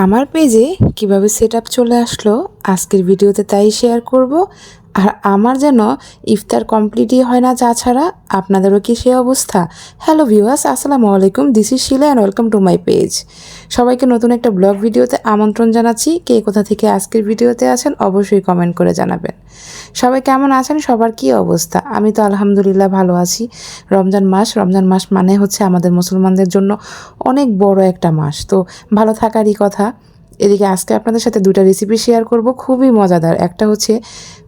আমার পেজে কীভাবে সেট চলে আসলো আজকের ভিডিওতে তাই শেয়ার করব। আর আমার যেন ইফতার কমপ্লিটই হয় না চা ছাড়া আপনাদেরও কি সে অবস্থা? হ্যালো ভিউয়ার্স আসসালামু আলাইকুম this is Shila and welcome to my page সবাইকে নতুন একটা ব্লগ ভিডিওতে আমন্ত্রণ জানাচ্ছি। কে কোথা থেকে আজকের ভিডিওতে আছেন, অবশ্যই কমেন্ট করে জানাবেন। সবাই কেমন আছেন? সবার কি অবস্থা? আমি তো আলহামদুলিল্লাহ ভালো আছি। রমজান মাস রমজান মাস মানে হচ্ছে আমাদের মুসলমানদের জন্য অনেক বড় একটা মাস। তো ভালো থাকারই কথা। এদিকে আজকে আপনাদের সাথে দুটা রেসিপি শেয়ার করব, খুবই মজাদার। একটা হচ্ছে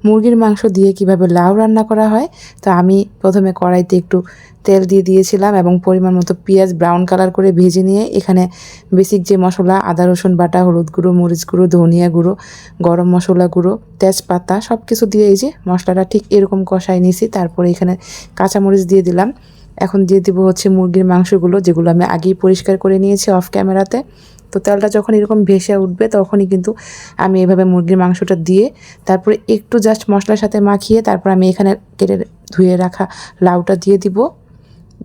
মুরগির মাংস দিয়ে কীভাবে লাউ রান্না করা হয়। তো আমি প্রথমে কড়াইতে একটু তেল দিয়ে দিয়েছিলাম এবং পরিমাণ মতো পেঁয়াজ ব্রাউন কালার করে ভেজে নিয়ে এখানে বেসিক যে মশলা, আদা, রসুন বাটা, হলুদ গুঁড়ো, মরিচ গুঁড়ো, ধনিয়া গুঁড়ো, গরম মশলা গুঁড়ো, তেজপাতা সব কিছু দিয়ে এই যে মশলাটা ঠিক এরকম কষাই নিয়েছি। তারপরে এখানে কাঁচামরিচ দিয়ে দিলাম। এখন দিয়ে দিব হচ্ছে মুরগির মাংসগুলো, যেগুলো আমি আগেই পরিষ্কার করে নিয়েছি অফ ক্যামেরাতে তো তেলটা যখন এরকম ভেসে উঠবে, তখনই কিন্তু আমি এভাবে মুরগির মাংসটা দিয়ে, তারপরে একটু জাস্ট মশলার সাথে মাখিয়ে, তারপর আমি এখানে কেটে ধুয়ে রাখা লাউটা দিয়ে দিব।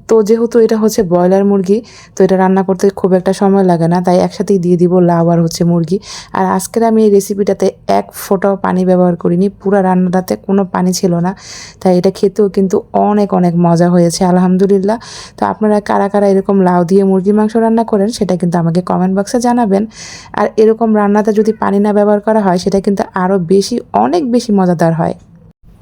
তো যেহেতু এটা হচ্ছে ব্রয়লার মুরগি, তো এটা রান্না করতে খুব একটা সময় লাগে না, তাই একসাথেই দিয়ে দিব লাউ আর হচ্ছে মুরগি। আর আজকের আমি এই রেসিপিটাতে এক ফোঁটাও পানি ব্যবহার করিনি, পুরো রান্নাটাতে কোনো পানি ছিল না, তাই এটা খেতেও কিন্তু অনেক অনেক মজা হয়েছে, আলহামদুলিল্লাহ। তো আপনারা কারা কারা এরকম লাউ দিয়ে মুরগির মাংস রান্না করেন, সেটা কিন্তু আমাকে কমেন্ট বক্সে জানাবেন। আর এরকম রান্নাতে যদি পানি না ব্যবহার করা হয়, সেটা কিন্তু আরও বেশি, অনেক বেশি মজাদার হয়।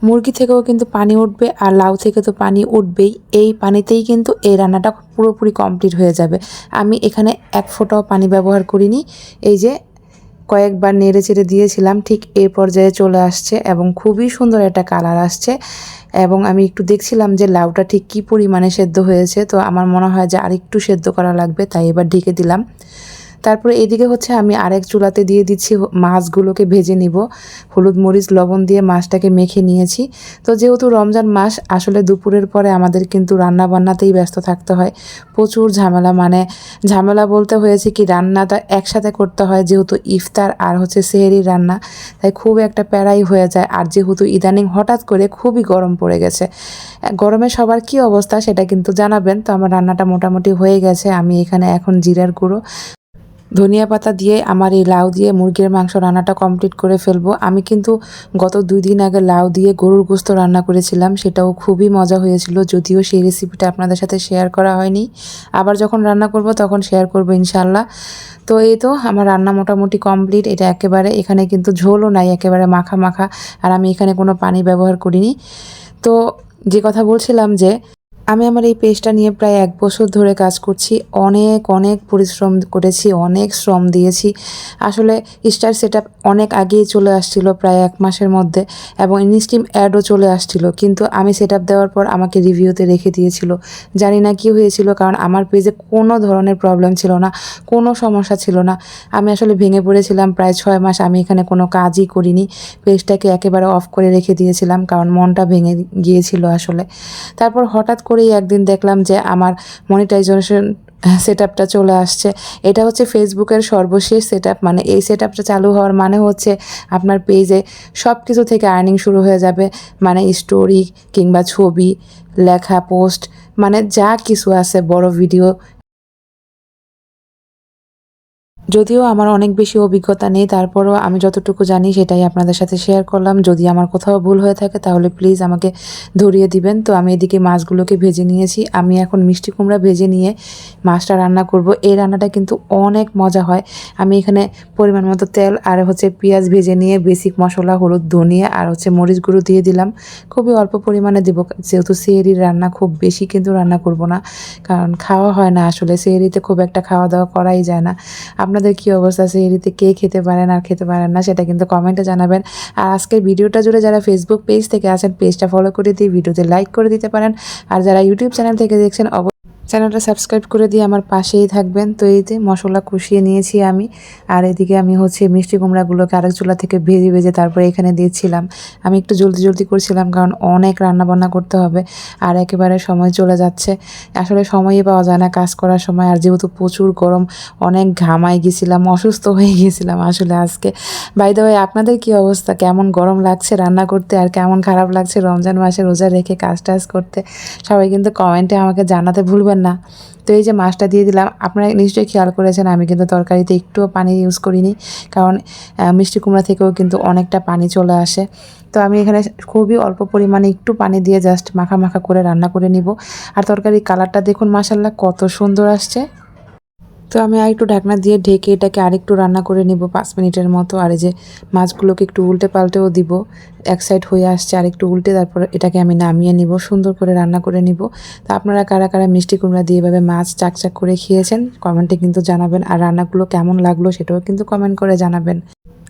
মুরগি থেকেও কিন্তু পানি উঠবে আর লাউ থেকে তো পানি উঠবেই। এই পানিতেই কিন্তু এই রান্নাটা পুরোপুরি কমপ্লিট হয়ে যাবে। আমি এখানে এক ফোঁটাও পানি ব্যবহার করিনি। এই যে কয়েকবার নেড়ে চেড়ে দিয়েছিলাম, ঠিক এই পর্যায়ে চলে আসছে এবং খুবই সুন্দর একটা কালার আসছে এবং আমি একটু দেখছিলাম যে লাউটা ঠিক কী পরিমাণে সেদ্ধ হয়েছে, তো আমার মনে হয় যে আরেকটু সেদ্ধ করা লাগবে, তাই এবার ঢেকে দিলাম। তারপরে এদিকে হচ্ছে আমি আরেক চুলাতে দিয়ে দিচ্ছি মাছগুলোকে ভেজে নিব। হলুদ মরিচ, লবণ দিয়ে মাছটাকে মেখে নিয়েছি। তো যেহেতু রমজান মাস, আসলে দুপুরের পরে আমাদের কিন্তু রান্না বান্নাতেই ব্যস্ত থাকতে হয়। প্রচুর ঝামেলা মানে ঝামেলা বলতে হয়েছে কি, রান্নাটা একসাথে করতে হয় যেহেতু ইফতার আর হচ্ছে সেহেরি রান্না। তাই খুব একটা প্যারাই হয়ে যায়। আর যেহেতু ইদানিং হঠাৎ করে খুবই গরম পড়ে গেছে। গরমে সবার কি অবস্থা সেটা কিন্তু জানাবেন। তো আমার রান্নাটা মোটামুটি হয়ে গেছে। আমি এখানে এখন জিরার গুঁড়ো ধনিয়া পাতা দিয়ে, আমার এই লাউ দিয়ে মুরগির মাংস রান্নাটা কমপ্লিট করে ফেলব। আমি কিন্তু গত দুই দিন আগে লাউ দিয়ে গরুর গোস্ত রান্না করেছিলাম, সেটাও খুবই মজা হয়েছিল, যদিও সেই রেসিপিটা আপনাদের সাথে শেয়ার করা হয়নি। আবার যখন রান্না করব, তখন শেয়ার করব ইনশাল্লাহ তো এই তো, আমার রান্না মোটামুটি কমপ্লিট এটা একেবারে, এখানে কিন্তু ঝোলও নাই, একেবারে মাখা মাখা, আর আমি এখানে কোনো পানি ব্যবহার করিনি। তো যে কথা বলছিলাম যে আমি আমার এই পেজটা নিয়ে প্রায় এক বছর ধরে কাজ করছি। অনেক অনেক পরিশ্রম করেছি, অনেক শ্রম দিয়েছি। আসলে স্টার সেট অনেক আগেই চলে আসছিল, প্রায় এক মাসের মধ্যে, এবং ইনস্টিম অ্যাডও চলে আসছিল। কিন্তু আমি সেট দেওয়ার পর আমাকে রিভিউতে রেখে দিয়েছিল। জানি না কি হয়েছিল, কারণ আমার পেজে কোনো ধরনের প্রবলেম ছিল না, কোনো সমস্যা ছিল না। আমি আসলে ভেঙে পড়েছিলাম, প্রায় ছয় মাস আমি এখানে কোনো কাজই করিনি। পেজটাকে একেবারে অফ করে রেখে দিয়েছিলাম, কারণ মনটা ভেঙে গিয়েছিল আসলে। তারপর হঠাৎ করে করেই একদিন দেখলাম যে আমার মনিটাইজেশন সেট আপটা চলে আসছে। এটা হচ্ছে ফেসবুকের সর্বশেষ সেট আপ মানে এই সেট আপটা চালু হওয়ার মানে হচ্ছে আপনার পেজে সব কিছু থেকে আর্নিং শুরু হয়ে যাবে। মানে স্টোরি কিংবা ছবি, লেখা পোস্ট মানে যা কিছু আছে, বড় ভিডিও যদিও আমার অনেক বেশি অভিজ্ঞতা নেই, তারপরও আমি যতটুকু জানি সেটাই আপনাদের সাথে শেয়ার করলাম। যদি আমার কোথাও ভুল হয়ে থাকে তাহলে প্লিজ আমাকে ধরিয়ে দিবেন। তো আমি এদিকে মাছগুলোকে ভেজে নিয়েছি। আমি এখন মিষ্টি কুমড়া ভেজে নিয়ে মাছটা রান্না করব। এই রান্নাটা কিন্তু অনেক মজা হয়। আমি এখানে পরিমাণ মতো তেল আর হচ্ছে পেঁয়াজ ভেজে নিয়ে বেসিক মশলা, হলুদ, ধনিয়া আর হচ্ছে মরিচ গুঁড়ো দিয়ে দিলাম। খুবই অল্প পরিমাণে দেবো। যেহেতু সেহরির রান্না খুব বেশি কিন্তু রান্না করব না। কারণ খাওয়া হয় না আসলে। সেহরিতে খুব একটা খাওয়া দাওয়া করাই যায় না। আপনাদের কি অবস্থা? সেহরিতে কে খেতে পারেন, আর খেতে পারেন না, সেটা কিন্তু কমেন্টে জানাবেন। আর আজকের ভিডিওটা জুড়ে যারা ফেসবুক পেজ থেকে আছেন পেজটা ফলো করে দিয়ে ভিডিওতে লাইক করে দিতে পারেন। আর যারা ইউটিউব চ্যানেল থেকে দেখছেন চ্যানেলটা সাবস্ক্রাইব করে দিয়ে আমার পাশেই থাকবেন। তো এইতে মশলা কষিয়ে নিয়েছি আমি, আর এদিকে আমি হচ্ছে মিষ্টি কুমড়াগুলোকে আরেক চুলা থেকে ভেজে ভেজে তারপরে এখানে দিয়েছিলাম। আমি একটু জলদি জলদি করছিলাম কারণ অনেক রান্না বান্না করতে হবে আর একেবারে সময় চলে যাচ্ছে। আসলে সময়ই পাওয়া যায় না কাজ করার সময়, আর যেহেতু প্রচুর গরম, অনেক ঘামাই গেছিলাম, অসুস্থ হয়ে গেছিলাম আসলে আজকে। বাইদে ভাই আপনাদের কি অবস্থা? কেমন গরম লাগছে রান্না করতে আর কেমন খারাপ লাগছে রমজান মাসে রোজা রেখে কাজ টাজ করতে? সবাই কিন্তু কমেন্টে আমাকে জানাতে ভুলবেন না। তো এই যে মাছটা দিয়ে দিলাম, আপনারা নিশ্চয়ই খেয়াল করেছেন, আমি কিন্তু তরকারিতে একটুও পানি ইউজ করিনি, কারণ মিষ্টি কুমড়া থেকেও কিন্তু অনেকটা পানি চলে আসে। তো আমি এখানে খুবই অল্প পরিমাণে একটু পানি দিয়ে জাস্ট মাখা মাখা করে রান্না করে নিব। আর তরকারির কালারটা দেখুন মাসাল্লাহ কত সুন্দর আসছে। তো আমি আর একটু ঢাকনা দিয়ে ঢেকে এটাকে আরেকটু রান্না করে নিব পাঁচ মিনিটের মতো। আর এই যে মাছগুলোকে একটু উল্টে পাল্টেও দিব। এক সাইড হয়ে আসছে আর একটু উল্টে তারপর এটাকে আমি নামিয়ে নিব, সুন্দর করে রান্না করে নিব। তা আপনারা কারা কারা মিষ্টি কুমড়া দিয়ে এভাবে মাছ চাকচাক করে খেয়েছেন, কমেন্টে কিন্তু জানাবেন। আর রান্নাগুলো কেমন লাগল সেটাও কিন্তু কমেন্ট করে জানাবেন।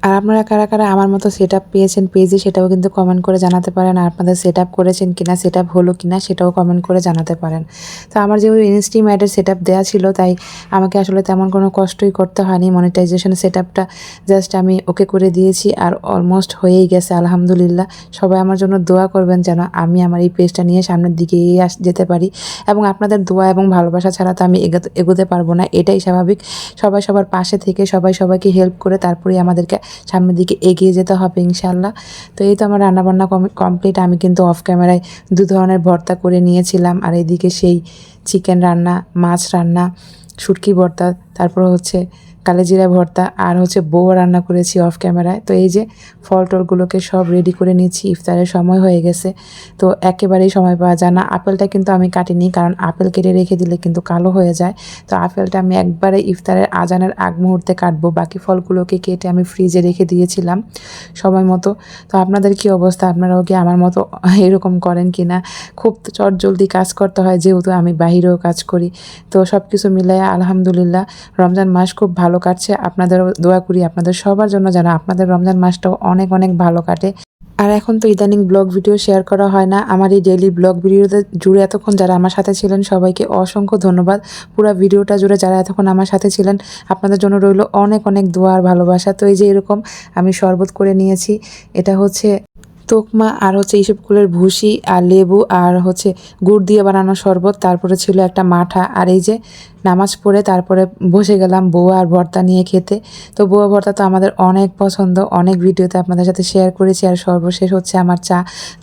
আর আপনারা কারা কারা আমার মতো সেট আপ পেয়েছেন পেজে সেটাও কিন্তু কমেন্ট করে জানাতে পারেন। আর আপনাদের সেট আপ করেছেন কিনা সেট আপ হলো কিনা সেটাও কমেন্ট করে জানাতে পারেন। তো আমার যেহেতু ইনস্টিমেটের সেট আপ দেওয়া ছিল, তাই আমাকে আসলে তেমন কোনো কষ্টই করতে হয়নি। মনিটাইজেশন সেট আপটা জাস্ট আমি ওকে করে দিয়েছি আর অলমোস্ট হয়েই গেছে, আলহামদুলিল্লাহ। সবাই আমার জন্য দোয়া করবেন যেন আমি আমার এই পেজটা নিয়ে সামনের দিকে আস, যেতে পারি। এবং আপনাদের দোয়া এবং ভালোবাসা ছাড়া তো আমি এগোতে এগোতে পারব না। এটাই স্বাভাবিক। সবাই সবার পাশে থেকে সবাই সবাইকে হেল্প করে তারপরেই আমাদেরকে সামনের দিকে এগিয়ে যেতে হবে ইনশাল্লাহ তো এই তো আমার রান্নাবান্না কমপ্লিট আমি কিন্তু অফ ক্যামেরায় দু ধরনের ভর্তা করে নিয়েছিলাম। আর এদিকে সেই চিকেন রান্না, মাছ রান্না, শুটকি ভর্তা, তারপর হচ্ছে কালেজিরা ভর্তা আর হচ্ছে বউ রান্না করেছি অফ ক্যামেরায় তো এই যে ফল টলগুলোকে সব রেডি করে নিচ্ছি ইফতারের সময় হয়ে গেছে। তো একেবারেই সময় পাওয়া যায় না। আপেলটা কিন্তু আমি কাটিনি কারণ আপেল কেটে রেখে দিলে কিন্তু কালো হয়ে যায়। তো আপেলটা আমি একবারে ইফতারের আজানের আগ মুহূর্তে কাটবো। বাকি ফলগুলোকে কেটে আমি ফ্রিজে রেখে দিয়েছিলাম সময় মতো। তো আপনাদের কি অবস্থা? আপনারাও কি আমার মতো এরকম করেন কি না? খুব চট জলদি কাজ করতে হয়, যেহেতু আমি বাহিরেও কাজ করি। তো সব কিছু মিলাই আলহামদুলিল্লাহ, রমজান মাস খুব ভালো কাটছে আপনাদেরও দোয়া করি আপনাদের সবার জন্য যেন আপনাদের রমজান মাসটাও অনেক অনেক ভালো কাটে। আর এখন তো ইদানিং ব্লগ ভিডিও শেয়ার করা হয় না, আমার এই ডেইলি ব্লগ ভিডিওতে জুড়ে এতক্ষণ যারা আমার সাথে ছিলেন সবাইকে অসংখ্য ধন্যবাদ। পুরো ভিডিওটা জুড়ে যারা এতক্ষণ আমার সাথে ছিলেন, আপনাদের জন্য রইল অনেক অনেক দোয়া আর ভালোবাসা। তো এই যে এরকম আমি শরবত করে নিয়েছি, এটা হচ্ছে তোকমা আর হচ্ছে ইসবগুলের ভুসি আর লেবু আর হচ্ছে গুড় দিয়ে বানানো শরবত, তারপরে ছিল একটা মাঠা। আর এই যে নামাজ পড়ে তারপরে বসে গেলাম বউ আর ভর্তা নিয়ে খেতে। তো বউয়া ভর্তা তো আমাদের অনেক পছন্দ, অনেক ভিডিওতে আপনাদের সাথে শেয়ার করেছি। আর সর্বশেষ হচ্ছে আমার চা।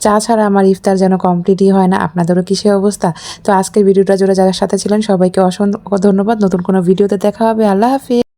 চা ছাড়া আমার ইফতার যেন কমপ্লিটই হয় না। আপনাদেরও কিসে অবস্থা? তো আজকের ভিডিওটা জুড়ে যারা সাথে ছিলেন সবাইকে অসংখ্য ধন্যবাদ। নতুন কোনো ভিডিওতে দেখা হবে। আল্লাহ হাফিজ।